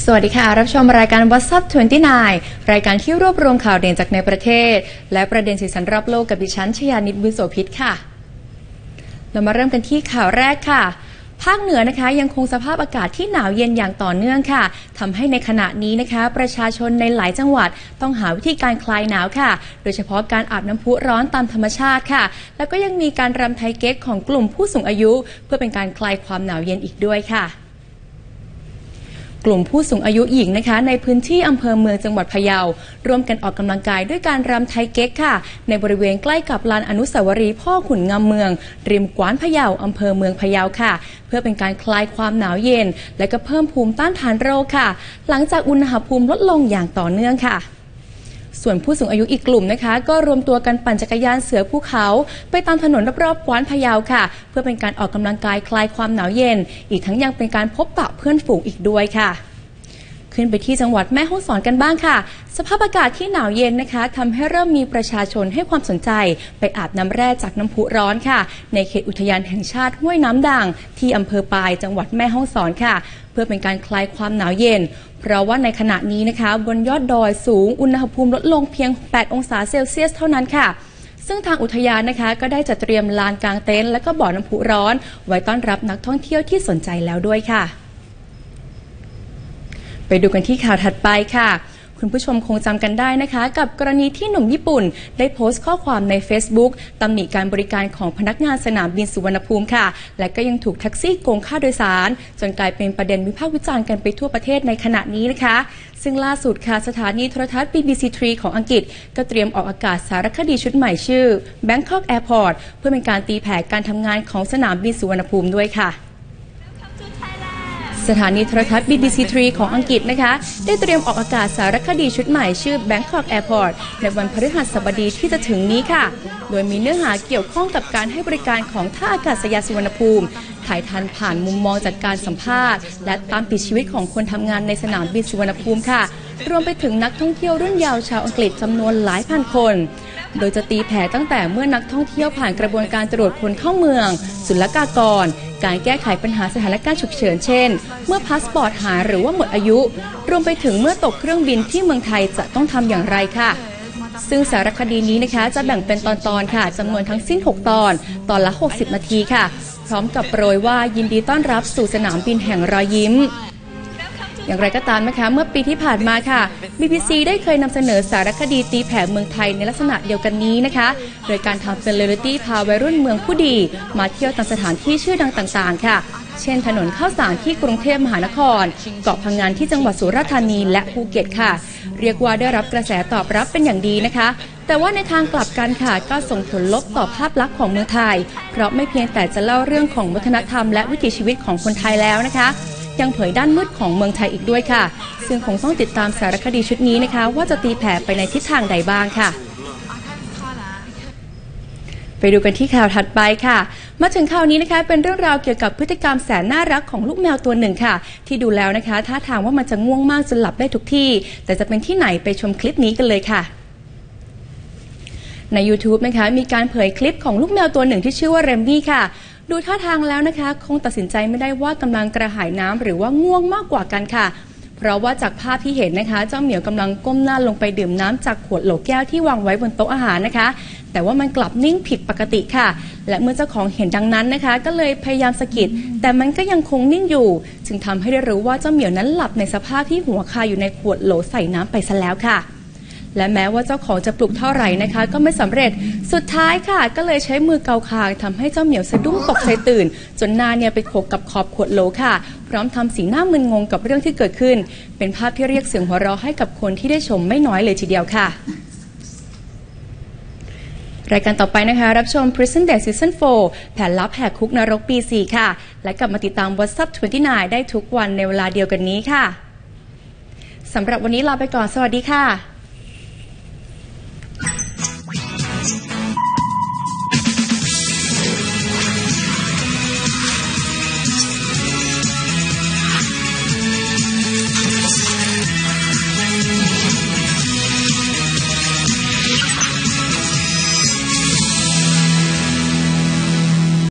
สวัสดีค่ะ รับชมรายการ What's Up 29 รายการที่รวบรวมข่าวเด่นจากในประเทศ และประเด็นสีสันรอบโลกกับดิฉันชยานิตบุญโสพิษค่ะ เรามาเริ่มกันที่ข่าวแรกค่ะ ภาคเหนือนะคะยังคงสภาพอากาศที่หนาวเย็นอย่างต่อเนื่องค่ะทำให้ในขณะนี้นะคะ ประชาชนในหลายจังหวัดต้องหาวิธีการคลายหนาวค่ะ โดยเฉพาะการอาบน้ำพุร้อนตามธรรมชาติค่ะ แล้วก็ยังมีการรำไทยเก๊กของกลุ่มผู้สูงอายุ เพื่อเป็นการคลายความหนาวเย็นอีกด้วยค่ะ กลุ่มผู้สูงอายุหญิงนะคะ ในพื้นที่อำเภอเมืองจังหวัดพะเยา ร่วมกันออกกำลังกายด้วยการรำไทยเก๊กค่ะ ในบริเวณใกล้กับลานอนุสาวรีย์พ่อขุนงามเมือง ริมกวานพะเยาอำเภอเมืองพะเยาค่ะ เพื่อเป็นการคลายความหนาวเย็น และก็เพิ่มภูมิต้านทานโรคค่ะ หลังจากอุณหภูมิลดลงอย่างต่อเนื่องค่ะ ส่วนผู้สูงอายุอีกกลุ่มนะคะ ก็รวมตัวกันปั่นจักรยานเสือภูเขา ไปตามถนนรอบๆกวานพะเยาค่ะ เพื่อเป็นการออกกำลังกายคลายความหนาวเย็น อีกทั้งยังเป็นการพบปะเพื่อนฝูงอีกด้วยค่ะ ขึ้นไปที่จังหวัดแม่ฮ่องสอนกันบ้างค่ะ สภาพอากาศที่หนาวเย็นนะคะทำให้เริ่มมีประชาชนให้ความสนใจ ไปอาบน้ำแร่จากน้ำพุร้อนค่ะ ในเขตอุทยานแห่งชาติห้วยน้ำด่าง ที่อำเภอปายจังหวัดแม่ฮ่องสอนค่ะ เพื่อเป็นการคลายความหนาวเย็น เพราะว่าในขณะนี้นะคะ บนยอดดอยสูงอุณหภูมิลดลงเพียง 8 องศาเซลเซียสเท่านั้นค่ะซึ่งทางอุทยานนะคะ ก็ได้จัดเตรียมลานกลางเต็นท์และก็บ่อน้ำพุร้อน ไว้ต้อนรับนักท่องเที่ยวที่สนใจแล้วด้วยค่ะ ไปดูกันที่ข่าวถัดไปค่ะ คุณผู้ชมคงจำกันได้นะคะ กับกรณีที่หนุ่มญี่ปุ่น ได้โพสต์ข้อความใน Facebook ตำหนิการบริการของพนักงานสนามบินสุวรรณภูมิค่ะ และก็ยังถูกแท็กซี่โกงค่าโดยสาร จนกลายเป็นประเด็นวิพากษ์วิจารณ์กันไปทั่วประเทศในขณะนี้นะคะซึ่งล่าสุดค่ะสถานีโทรทัศน์ BBC 3ของอังกฤษ ก็เตรียมออกอากาศสารคดีชุดใหม่ชื่อ Bangkok Airport เพื่อเป็นการตีแผ่การทำงานของสนามบินสุวรรณภูมิด้วยค่ะ สถานีโทรทัศน์ BBC 3ของอังกฤษนะคะ ได้เตรียมออกอากาศสารคดีชุดใหม่ชื่อ Bangkok Airport ในวันพฤหัสบดีที่จะถึงนี้ค่ะ โดยมีเนื้อหาเกี่ยวข้องกับการให้บริการของท่าอากาศยานสุวรรณภูมิ ถ่ายทันผ่านมุมมองจากการสัมภาษณ์ และตามติดชีวิตของคนทำงานในสนามบินสุวรรณภูมิค่ะ รวมไปถึงนักท่องเที่ยวรุ่นเยาว์ชาวอังกฤษจำนวนหลายพันคน โดยจะตีแผ่ตั้งแต่เมื่อนักท่องเที่ยวผ่านกระบวนการตรวจคนเข้าเมือง ศุลกากร การแก้ไขปัญหาสถานการณ์ฉุกเฉินเช่น เมื่อพาสปอร์ตหายหรือว่าหมดอายุ รวมไปถึงเมื่อตกเครื่องบินที่เมืองไทยจะต้องทำอย่างไรค่ะซึ่งสารคดีนี้นะคะจะแบ่งเป็นตอนๆค่ะจำนวนทั้งสิ้น 6 ตอน ตอนละ 60 นาทีค่ะ พร้อมกับโปรยว่ายินดีต้อนรับสู่สนามบินแห่งรอยยิ้ม อย่างไรก็ตามนะคะเมื่อปีที่ผ่านมาค่ะ BBC ได้เคยนำเสนอสารคดีตีแผ่เมืองไทยในลักษณะเดียวกันนี้นะคะ โดยการทำเป็นเรลิตี้พาวัยรุ่นเมืองผู้ดี มาเที่ยวตามสถานที่ชื่อดังต่างๆ ค่ะ เช่นถนนข้าวสารที่กรุงเทพมหานคร เกาะพังงานที่จังหวัดสุราษฎร์ธานีและภูเก็ตค่ะ เรียกว่าได้รับกระแสตอบรับเป็นอย่างดีนะคะแต่ว่าในทางกลับกันค่ะก็ส่งผลลบต่อภาพลักษณ์ของเมืองไทย เพราะไม่เพียงแต่จะเล่าเรื่องของวัฒนธรรมและวิถีชีวิตของคนไทยแล้วนะคะ ยังเผยด้านมืดของเมืองไทยอีกด้วยค่ะ ซึ่งคงต้องติดตามสารคดีชุดนี้นะคะ ว่าจะตีแผ่ไปในทิศทางใดบ้างค่ะไปดูกันที่ข่าวถัดไปค่ะ มาถึงข่าวนี้นะคะ เป็นเรื่องราวเกี่ยวกับพฤติกรรมแสนน่ารักของลูกแมวตัวหนึ่งค่ะ ที่ดูแล้วนะคะท่าทางว่ามันจะง่วงมากจนหลับได้ทุกที่ แต่จะเป็นที่ไหนไปชมคลิปนี้กันเลยค่ะ ใน YouTube นะคะมีการเผยคลิปของลูกแมวตัวหนึ่งที่ชื่อว่าเรมมี่ค่ะ ดูท่าทางแล้วนะคะ คงตัดสินใจไม่ได้ว่ากำลังกระหายน้ำหรือว่าง่วงมากกว่ากันค่ะ เพราะว่าจากภาพที่เห็นนะคะ เจ้าเหมียวกำลังก้มหน้าลงไปดื่มน้ำจากขวดโหลแก้วที่วางไว้บนโต๊ะอาหารนะคะ แต่ว่ามันกลับนิ่งผิดปกติค่ะ และเมื่อเจ้าของเห็นดังนั้นนะคะ ก็เลยพยายามสะกิด แต่มันก็ยังคงนิ่งอยู่ จึงทำให้ได้รู้ว่าเจ้าเหมียวนั้นหลับในสภาพที่หัวคาอยู่ในขวดโหลใส่น้ำไปซะแล้วค่ะ และแม้ว่าเจ้าของจะปลุกเท่าไหร่นะคะ ก็ไม่สำเร็จสุดท้ายค่ะ ก็เลยใช้มือเกาคางทำให้เจ้าเหมียวสะดุ้งตกใจตื่น จนหน้าเนี่ยไปโขกกับขอบขวดโหลค่ะ พร้อมทำสีหน้ามึนงงกับเรื่องที่เกิดขึ้น เป็นภาพที่เรียกเสียงหัวเราะให้กับคนที่ได้ชมไม่น้อยเลยทีเดียวค่ะ รายการต่อไปนะคะ รับชม Prison Day Season 4 แผนลับแหกคุกนรกปี 4 ค่ะ และกลับมาติดตาม What's Up 29 ได้ทุกวันในเวลาเดียวกันนี้ค่ะสำหรับวันนี้ลาไปก่อนสวัสดีค่ะ